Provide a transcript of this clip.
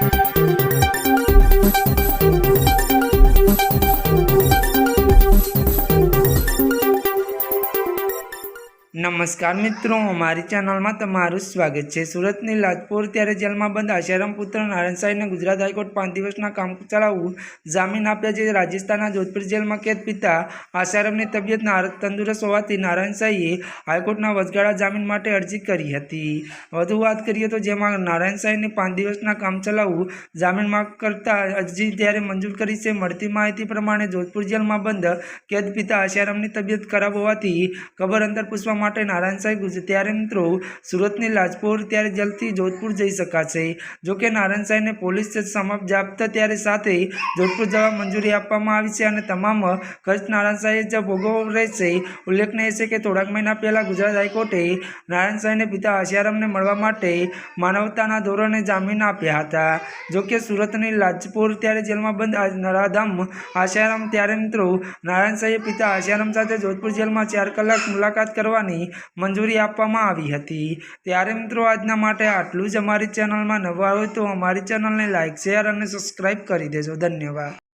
Thank you. નમસ્કાર મિત્રો, અમારી ચેનલમાં તમારું સ્વાગત છે. સુરતની લાજપોર ત્યારે જેલમાં બંધ આશારામ પુત્ર નારાયણ સાંઈને ગુજરાત હાઈકોર્ટ પાંચ દિવસના કામ ચલાવવું જામીન આપ્યા છે રાજસ્થાનના જોધપુર જેલમાં કેદ પિતા આશારામની તબિયત તંદુરસ્ત હોવાથી નારાયણ સાંઈએ હાઈકોર્ટના વચગાળા જામીન માટે અરજી કરી હતી. વધુ વાત કરીએ તો જેમાં નારાયણ સાંઈને પાંચ દિવસના કામ ચલાવવું જામીન માંગ કરતા અરજી ત્યારે મંજૂર કરી છે. મળતી માહિતી પ્રમાણે જોધપુર જેલમાં બંધ કેદ પિતા આશારામની તબિયત ખરાબ હોવાથી કબર અંતર પૂછવા માટે નારાયણ સાહેબ ગુજ- ત્યારે મિત્રો સુરતની લાજપોર ત્યારે જલ્દથી જોધપુર જઈ શકાશે. જોકે નારાયણ સાહેબને પોલીસ સમાપ્ત આપતા ત્યારે સાથે જોધપુર જવા મંજૂરી આપવામાં આવી છે અને તમામ ખર્ચ નારાયણ સાહેબ જ ભોગવવો રહેશે. ઉલ્લેખનીય છે કે થોડાક મહિના પહેલાં ગુજરાત હાઈકોર્ટે નારાયણ સાહેબને પિતા આશારામને મળવા માટે માનવતાના ધોરણે જામીન આપ્યા હતા. જોકે સુરતની લાજપોર ત્યારે જેલમાં બંધ આ નરાધામ આશારામ ત્યારે મિત્રો નારાયણ સાહેબ પિતા આશારામ સાથે જોધપુર જેલમાં ચાર કલાક મુલાકાત કરવાની મંજૂરી આપવામાં આવી હતી. ત્યારે મિત્રો આજના માટે આટલું જ અમારી ચેનલમાં નવા હોય તો અમારી ચેનલને લાઇક શેર અને સબસ્ક્રાઈબ કરી દેજો. ધન્યવાદ.